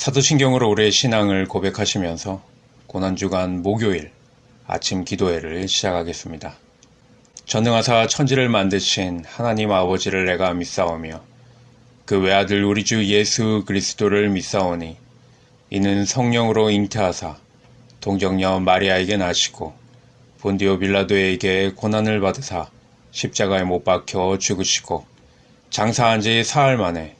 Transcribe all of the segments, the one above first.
사도신경으로 우리의 신앙을 고백하시면서 고난주간 목요일 아침 기도회를 시작하겠습니다. 전능하사 천지를 만드신 하나님 아버지를 내가 믿사오며 그 외아들 우리 주 예수 그리스도를 믿사오니 이는 성령으로 잉태하사 동정녀 마리아에게 나시고 본디오 빌라도에게 고난을 받으사 십자가에 못 박혀 죽으시고 장사한 지 사흘 만에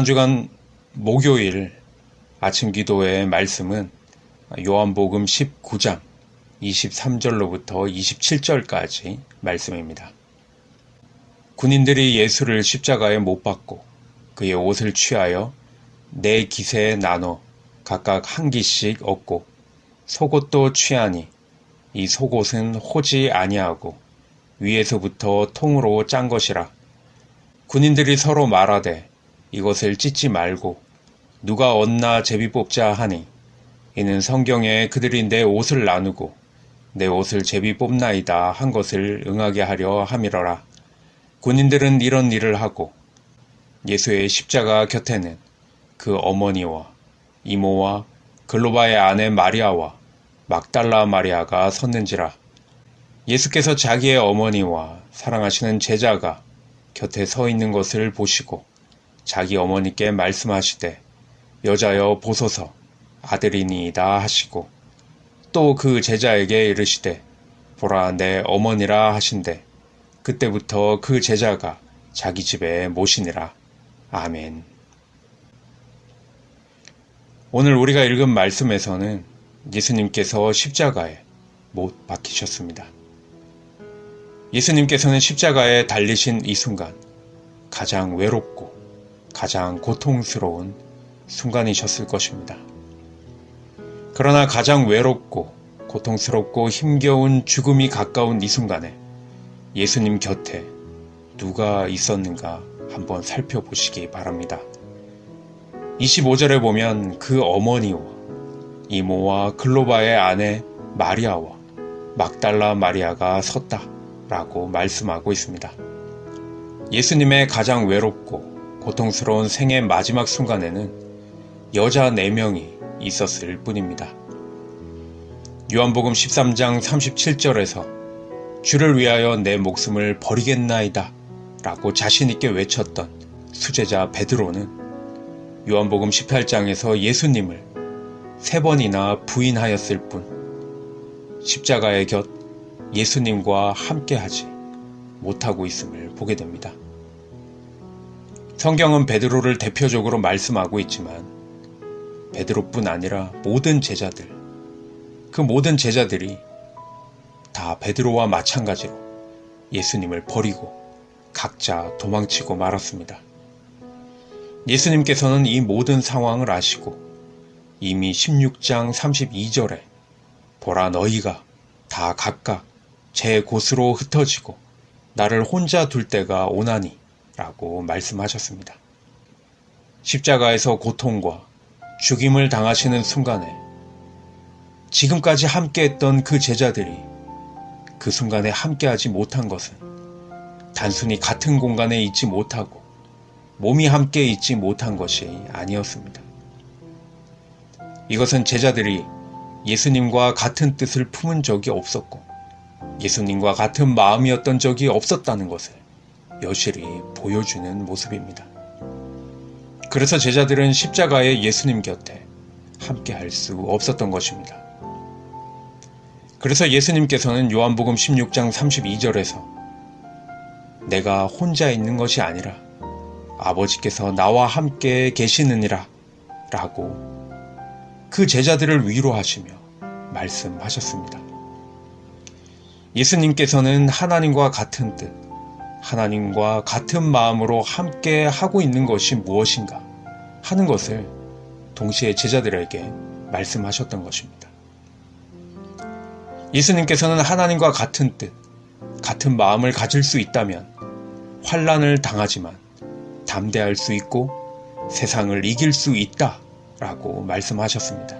고난주간 목요일 아침 기도의 말씀은 요한복음 19장 23절로부터 27절까지 말씀입니다. 군인들이 예수를 십자가에 못 박고 그의 옷을 취하여 네 기세에 나눠 각각 한 기씩 얻고 속옷도 취하니 이 속옷은 호지 아니하고 위에서부터 통으로 짠 것이라 군인들이 서로 말하되 이것을 찢지 말고 누가 얻나 제비 뽑자 하니 이는 성경에 그들이 내 옷을 나누고 내 옷을 제비 뽑나이다 한 것을 응하게 하려 함이러라. 군인들은 이런 일을 하고 예수의 십자가 곁에는 그 어머니와 이모와 글로바의 아내 마리아와 막달라 마리아가 섰는지라. 예수께서 자기의 어머니와 사랑하시는 제자가 곁에 서 있는 것을 보시고 자기 어머니께 말씀하시되 여자여 보소서 아들이니이다 하시고 또 그 제자에게 이르시되 보라 내 어머니라 하신대 그때부터 그 제자가 자기 집에 모시니라 아멘. 오늘 우리가 읽은 말씀에서는 예수님께서 십자가에 못 박히셨습니다. 예수님께서는 십자가에 달리신 이 순간 가장 외롭고 가장 고통스러운 순간이셨을 것입니다. 그러나 가장 외롭고 고통스럽고 힘겨운 죽음이 가까운 이 순간에 예수님 곁에 누가 있었는가 한번 살펴보시기 바랍니다. 25절에 보면 그 어머니와 이모와 글로바의 아내 마리아와 막달라 마리아가 섰다 라고 말씀하고 있습니다. 예수님의 가장 외롭고 고통스러운 생의 마지막 순간에는 여자 4명이 있었을 뿐입니다. 요한복음 13장 37절에서 주를 위하여 내 목숨을 버리겠나이다 라고 자신있게 외쳤던 수제자 베드로는 요한복음 18장에서 예수님을 세 번이나 부인하였을 뿐 십자가의 곁 예수님과 함께하지 못하고 있음을 보게 됩니다. 성경은 베드로를 대표적으로 말씀하고 있지만 베드로뿐 아니라 모든 제자들, 그 모든 제자들이 다 베드로와 마찬가지로 예수님을 버리고 각자 도망치고 말았습니다. 예수님께서는 이 모든 상황을 아시고 이미 16장 32절에 보라 너희가 다 각각 제 곳으로 흩어지고 나를 혼자 둘 때가 오나니 라고 말씀하셨습니다. 십자가에서 고통과 죽임을 당하시는 순간에 지금까지 함께했던 그 제자들이 그 순간에 함께하지 못한 것은 단순히 같은 공간에 있지 못하고 몸이 함께 있지 못한 것이 아니었습니다. 이것은 제자들이 예수님과 같은 뜻을 품은 적이 없었고 예수님과 같은 마음이었던 적이 없었다는 것을 여실히 보여주는 모습입니다. 그래서 제자들은 십자가의 예수님 곁에 함께 할 수 없었던 것입니다. 그래서 예수님께서는 요한복음 16장 32절에서 내가 혼자 있는 것이 아니라 아버지께서 나와 함께 계시느니라 라고 그 제자들을 위로하시며 말씀하셨습니다. 예수님께서는 하나님과 같은 뜻, 하나님과 같은 마음으로 함께 하고 있는 것이 무엇인가 하는 것을 동시에 제자들에게 말씀하셨던 것입니다. 예수님께서는 하나님과 같은 뜻, 같은 마음을 가질 수 있다면 환란을 당하지만 담대할 수 있고 세상을 이길 수 있다 라고 말씀하셨습니다.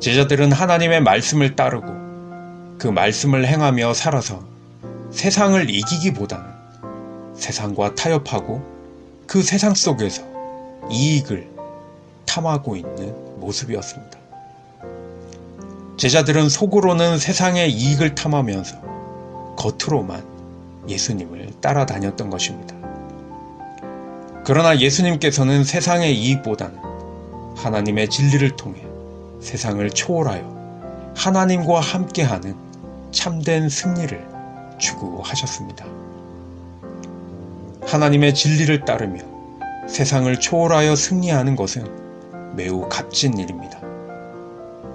제자들은 하나님의 말씀을 따르고 그 말씀을 행하며 살아서 세상을 이기기보다는 세상과 타협하고 그 세상 속에서 이익을 탐하고 있는 모습이었습니다. 제자들은 속으로는 세상의 이익을 탐하면서 겉으로만 예수님을 따라다녔던 것입니다. 그러나 예수님께서는 세상의 이익보다는 하나님의 진리를 통해 세상을 초월하여 하나님과 함께하는 참된 승리를 추구하셨습니다. 하나님의 진리를 따르며 세상을 초월하여 승리하는 것은 매우 값진 일입니다.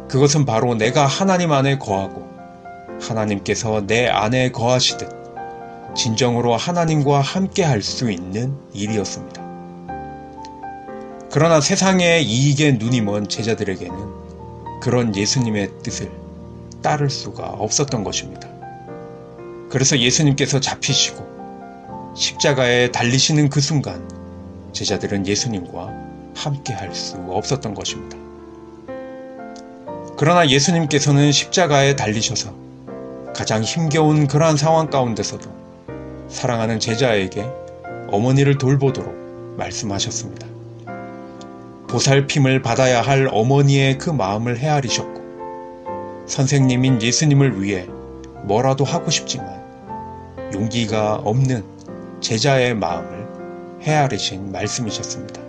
그것은 바로 내가 하나님 안에 거하고 하나님께서 내 안에 거하시듯 진정으로 하나님과 함께 할 수 있는 일이었습니다. 그러나 세상의 이익에 눈이 먼 제자들에게는 그런 예수님의 뜻을 따를 수가 없었던 것입니다. 그래서 예수님께서 잡히시고 십자가에 달리시는 그 순간 제자들은 예수님과 함께 할 수 없었던 것입니다. 그러나 예수님께서는 십자가에 달리셔서 가장 힘겨운 그러한 상황 가운데서도 사랑하는 제자에게 어머니를 돌보도록 말씀하셨습니다. 보살핌을 받아야 할 어머니의 그 마음을 헤아리셨고, 선생님인 예수님을 위해 뭐라도 하고 싶지만 용기가 없는 제자의 마음을 헤아리신 말씀이셨습니다.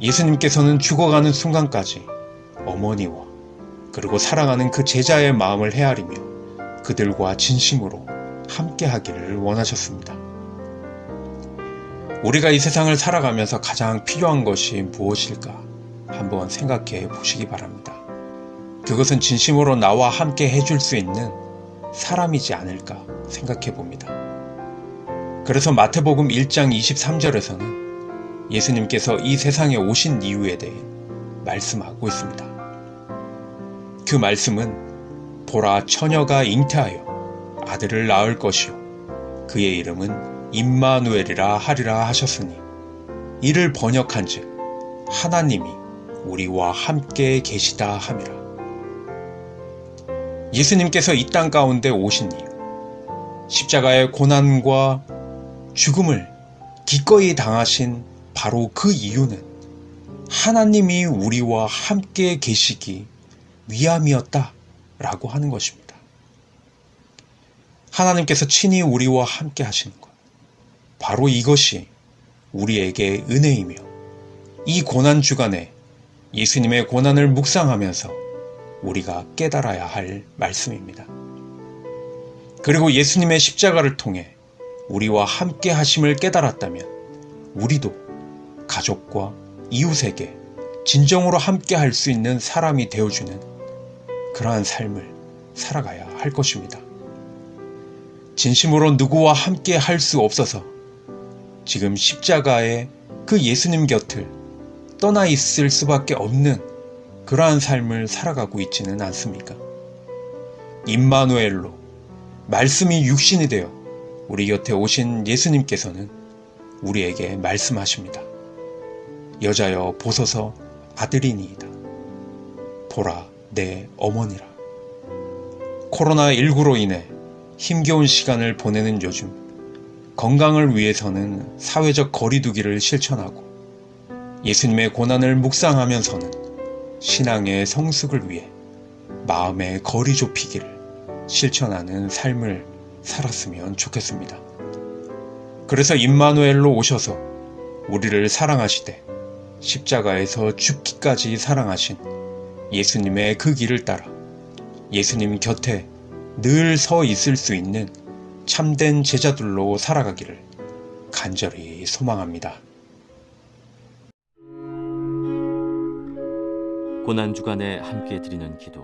예수님께서는 죽어가는 순간까지 어머니와 그리고 사랑하는 그 제자의 마음을 헤아리며 그들과 진심으로 함께 하기를 원하셨습니다. 우리가 이 세상을 살아가면서 가장 필요한 것이 무엇일까 한번 생각해 보시기 바랍니다. 그것은 진심으로 나와 함께 해줄 수 있는 사람이지 않을까 생각해 봅니다. 그래서 마태복음 1장 23절에서는 예수님께서 이 세상에 오신 이유에 대해 말씀하고 있습니다. 그 말씀은 보라 처녀가 잉태하여 아들을 낳을 것이요 그의 이름은 임마누엘이라 하리라 하셨으니 이를 번역한즉 하나님이 우리와 함께 계시다 함이라. 예수님께서 이 땅 가운데 오신 이유, 십자가의 고난과 죽음을 기꺼이 당하신 바로 그 이유는 하나님이 우리와 함께 계시기 위함이었다 라고 하는 것입니다. 하나님께서 친히 우리와 함께 하시는 것. 바로 이것이 우리에게 은혜이며 이 고난 주간에 예수님의 고난을 묵상하면서 우리가 깨달아야 할 말씀입니다. 그리고 예수님의 십자가를 통해 우리와 함께 하심을 깨달았다면 우리도 가족과 이웃에게 진정으로 함께 할 수 있는 사람이 되어주는 그러한 삶을 살아가야 할 것입니다. 진심으로 누구와 함께 할 수 없어서 지금 십자가의 그 예수님 곁을 떠나 있을 수밖에 없는 그러한 삶을 살아가고 있지는 않습니까? 임마누엘로 말씀이 육신이 되어 우리 곁에 오신 예수님께서는 우리에게 말씀하십니다. 여자여 보소서 아들이니이다. 보라 내 어머니라. 코로나19로 인해 힘겨운 시간을 보내는 요즘 건강을 위해서는 사회적 거리두기를 실천하고 예수님의 고난을 묵상하면서는 신앙의 성숙을 위해 마음의 거리 좁히기를 실천하는 삶을 살았으면 좋겠습니다. 그래서 임마누엘로 오셔서 우리를 사랑하시되 십자가에서 죽기까지 사랑하신 예수님의 그 길을 따라 예수님 곁에 늘 서 있을 수 있는 참된 제자들로 살아가기를 간절히 소망합니다. 고난 주간에 함께 드리는 기도.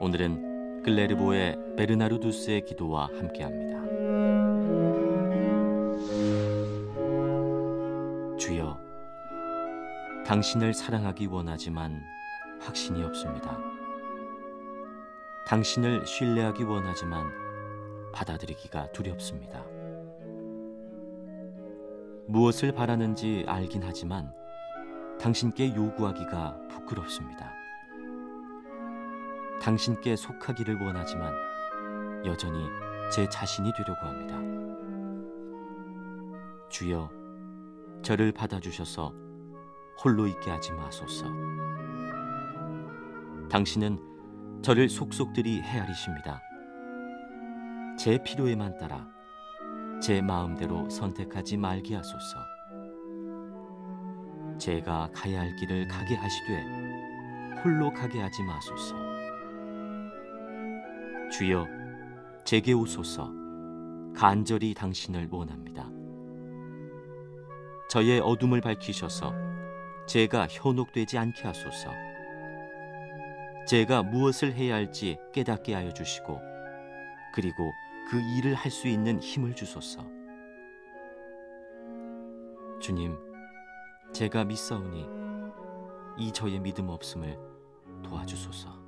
오늘은 글레르보의 베르나르두스의 기도와 함께합니다. 주여, 당신을 사랑하기 원하지만 확신이 없습니다. 당신을 신뢰하기 원하지만 받아들이기가 두렵습니다. 무엇을 바라는지 알긴 하지만 당신께 요구하기가 부끄럽습니다. 당신께 속하기를 원하지만 여전히 제 자신이 되려고 합니다. 주여, 저를 받아주셔서 홀로 있게 하지 마소서. 당신은 저를 속속들이 헤아리십니다. 제 필요에만 따라 제 마음대로 선택하지 말게 하소서. 제가 가야 할 길을 가게 하시되 홀로 가게 하지 마소서. 주여, 제게 오소서. 간절히 당신을 원합니다. 저의 어둠을 밝히셔서 제가 현혹되지 않게 하소서. 제가 무엇을 해야 할지 깨닫게 하여 주시고 그리고 그 일을 할 수 있는 힘을 주소서. 주님, 제가 믿사오니 이 저의 믿음 없음을 도와주소서.